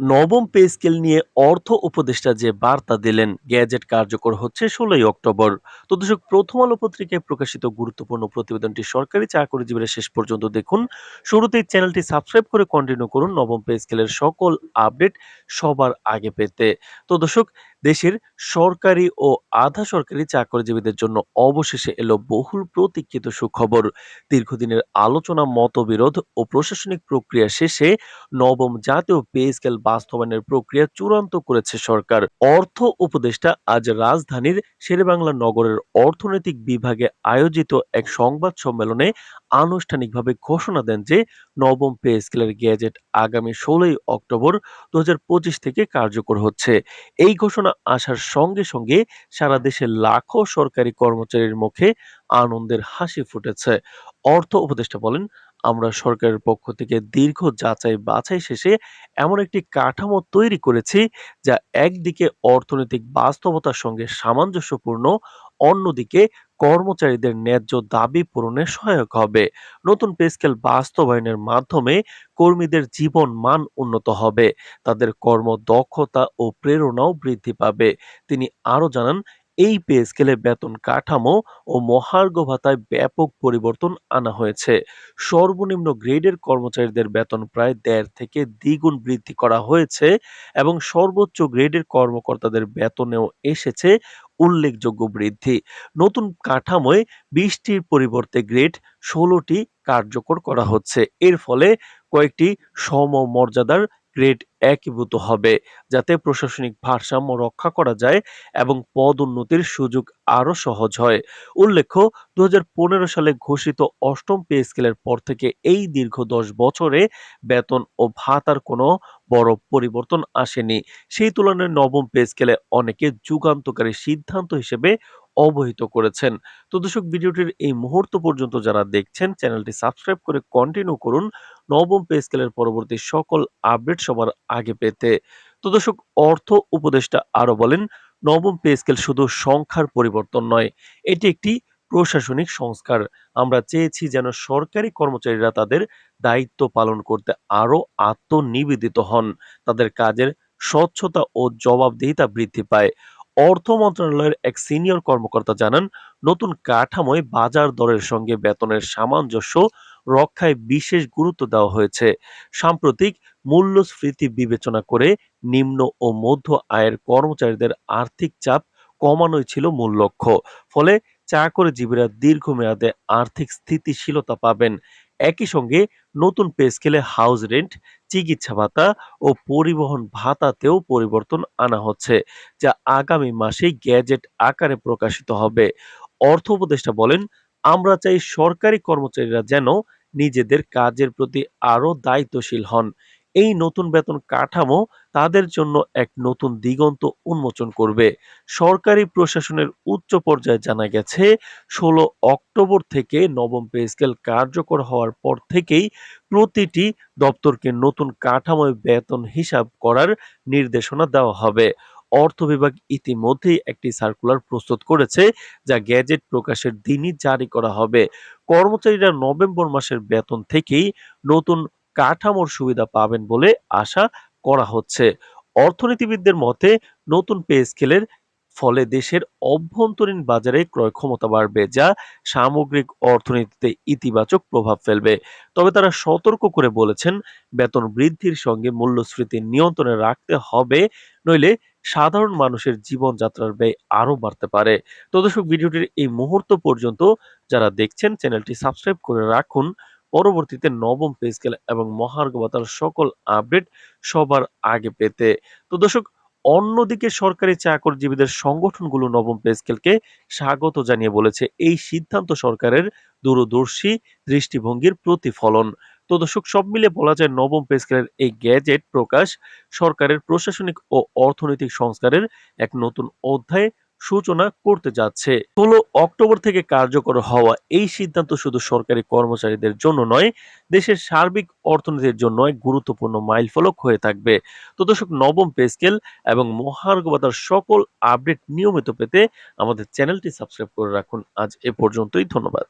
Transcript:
নবম pay scale নিয়ে অর্থ উপদেষ্টা যে বার্তা দিলেন, গ্যাজেট কার্যকর হচ্ছে ষোলোই অক্টোবর। তো দর্শক, প্রথম আলো পত্রিকায় প্রকাশিত গুরুত্বপূর্ণ প্রতিবেদনটি সরকারি চাকরিজীবীরা শেষ পর্যন্ত দেখুন। শুরুতেই চ্যানেলটি সাবস্ক্রাইব করে কন্টিনিউ করুন নবম পে স্কেলের সকল আপডেট সবার আগে পেতে। তো দর্শক দেশের সরকারি ও আধা সরকারি চাকরিজীবীদের জন্য অবশেষে এলো বহুল প্রতীক্ষিত সুখবর। দীর্ঘদিনের আলোচনা, মতবিরোধ ও প্রশাসনিক প্রক্রিয়া শেষে নবম জাতীয় পে স্কেল বাস্তবায়নের প্রক্রিয়া চূড়ান্ত করেছে সরকার। অর্থ উপদেষ্টা আজ রাজধানীর শেরেবাংলা নগরের অর্থনৈতিক বিভাগে আয়োজিত এক সংবাদ সম্মেলনে আনুষ্ঠানিকভাবে ঘোষণা দেন যে নবম পে স্কেলের গ্যাজেট আগামী ষোলোই অক্টোবর দু হাজার পঁচিশ থেকে কার্যকর হচ্ছে। এই ঘোষণা আসার সঙ্গে সঙ্গে সারা দেশে লাখো সরকারি কর্মচারীর মুখে আনন্দের হাসি ফুটেছে। অর্থ উপদেষ্টা বলেন, আমরা সরকারের পক্ষ থেকে দীর্ঘ যাচাই বাছাই শেষে এমন একটি কাঠামো তৈরি করেছি যা একদিকে অর্থনৈতিক বাস্তবতার সঙ্গে সামঞ্জস্যপূর্ণ অন্যদিকে কর্মচারীদের ন্যায্য দাবি পূরণে সহায়ক হবে। নতুন পেস্কেল বাস্তবায়নের মাধ্যমে কর্মীদের জীবন মান উন্নত হবে। তাদের কর্মদক্ষতা ও প্রেরণাও বৃদ্ধি পাবে। তিনি আরও জানান এই পে স্কেলে বেতন কাঠামো ও মহার্ঘ ভাতায় ব্যাপক পরিবর্তন আনা হয়েছে। সর্বনিম্ন গ্রেডের কর্মচারীদের বেতন প্রায় দেড় থেকে দ্বিগুণ বৃদ্ধি করা হয়েছে এবং সর্বোচ্চ গ্রেডের কর্মকর্তাদের বেতনেও এসেছে উল্লেখযোগ্য বৃদ্ধি। নতুন কাঠামোয় বিশটির পরিবর্তে গ্রেড ষোলোটি কার্যকর করা হচ্ছে। এর ফলে কয়েকটি সমমর্যাদার গ্রেড একীভূত হবে, যাতে প্রশাসনিক ভারসাম্য রক্ষা করা যায় এবং পদ উন্নতির সুযোগ আরও সহজ হয়। উল্লেখ্য দু হাজার পনেরো সালে ঘোষিত অষ্টম পে স্কেলের পর থেকে এই দীর্ঘ দশ বছরে বেতন ও ভাতার কোনো বড় পরিবর্তন আসেনি। সেই তুলনায় নবম পে স্কেলে অনেকে যুগান্তকারী সিদ্ধান্ত হিসেবে অবহিত করেছেন। তো দর্শক, ভিডিওটির এই মুহূর্ত পর্যন্ত যারা দেখছেন, চ্যানেলটি সাবস্ক্রাইব করে কন্টিনিউ করুন। নবম পে স্কেলের পরবর্তী সকল আপডেট সবার আগে পেতে। তো দর্শক, অর্থ উপদেষ্টা আরও বলেন, নবম পে স্কেল শুধু সংখ্যার পরিবর্তন নয়, এটি একটি প্রশাসনিক সংস্কার। আমরা চেয়েছি যেন সরকারি কর্মচারীরা তাদের দায়িত্ব পালন করতে আরও আত্মনিবেদিত হন। তাদের কাজের স্বচ্ছতা ও জবাবদিহিতা বৃদ্ধি পায়। অর্থ মন্ত্রণালয়ের এক সিনিয়র কর্মকর্তা জানান, নতুন কাঠামোয় বাজার দরের সঙ্গে বেতনের সামঞ্জস্য রক্ষায় বিশেষ গুরুত্ব দেওয়া হয়েছে। সাম্প্রতিক মূল্যস্ফীতি বিবেচনা করে নিম্ন ও মধ্য আয়ের কর্মচারীদের আর্থিক চাপ কমানোই ছিল মূল লক্ষ্য। ফলে চাকরিজীবীরা দীর্ঘমেয়াদে আর্থিক স্থিতিশীলতা পাবেন। একই সঙ্গে নতুন পে স্কেলে হাউস রেন্ট, চিকিৎসা ভাতা ও পরিবহন ভাতাতেও পরিবর্তন আনা হচ্ছে, যা আগামী মাসে গ্যাজেট আকারে প্রকাশিত হবে। অর্থ উপদেষ্টা বলেন, আমরা চাই সরকারি কর্মচারীরা যেন নিজেদের কাজের প্রতি আরও দায়িত্বশীল হন। এই নতুন বেতন কাঠামো তাদের জন্য এক নতুন দিগন্ত উন্মোচন করবে। সরকারি প্রশাসনের উচ্চ পর্যায়ে জানা গেছে, ষোলো অক্টোবর থেকে নবম পে স্কেল কার্যকর হওয়ার পর থেকেই প্রতিটি দপ্তরকে নতুন কাঠামোয় বেতন হিসাব করার নির্দেশনা দেওয়া হবে। অর্থ বিভাগ ইতিমধ্যেই একটি সার্কুলার প্রস্তুত করেছে, যা গ্যাজেট প্রকাশের দিনই জারি করা হবে। কর্মচারীরা নভেম্বর মাসের বেতন থেকেই নতুন কাঠামোর সুবিধা পাবেন বলে আশা করা হচ্ছে। অর্থনীতিবিদদের মতে, নতুন পে স্কেলের ফলে দেশের অভ্যন্তরীণ বাজারে ক্রয় ক্ষমতা বাড়বে, যা সামগ্রিক অর্থনীতিতে ইতিবাচক প্রভাব ফেলবে। তবে তারা সতর্ক করে বলেছেন, বেতন বৃদ্ধির সঙ্গে মূল্যস্ফীতি নিয়ন্ত্রণে রাখতে হবে, নইলে সাধারণ মানুষের জীবনযাত্রার ব্যয় আরও বাড়তে পারে। তো দর্শক, ভিডিওটির এই মুহূর্ত পর্যন্ত যারা দেখছেন, চ্যানেলটি সাবস্ক্রাইব করে রাখুন। পরবর্তীতে নবম পে স্কেল এবং মহার্ঘ ভাতার সকল আপডেট সবার আগে পেতে। তো দর্শক, অন্যদিকে সরকারি চাকরিজীবীদের সংগঠনগুলো নবম পে স্কেলকে স্বাগত জানিয়ে বলেছে এই সিদ্ধান্ত সরকারের দূরদর্শী দৃষ্টিভঙ্গির প্রতিফলন। তো দর্শক, সব মিলে বলা যায় নবম পে স্কেলের এই গ্যাজেট প্রকাশ সরকারের প্রশাসনিক ও অর্থনৈতিক সংস্কারের এক নতুন অধ্যায় সূচনা করতে যাচ্ছে। ষোলো অক্টোবর থেকে কার্যকর হওয়া এই সিদ্ধান্ত শুধু সরকারি কর্মচারীদের জন্য নয়, দেশের সার্বিক অর্থনীতির জন্য এক গুরুত্বপূর্ণ মাইলফলক হয়ে থাকবে। তো দর্শক, নবম পে স্কেল এবং মহার্ঘ ভাতার সকল আপডেট নিয়মিত পেতে আমাদের চ্যানেলটি সাবস্ক্রাইব করে রাখুন। আজ এ পর্যন্তই, ধন্যবাদ।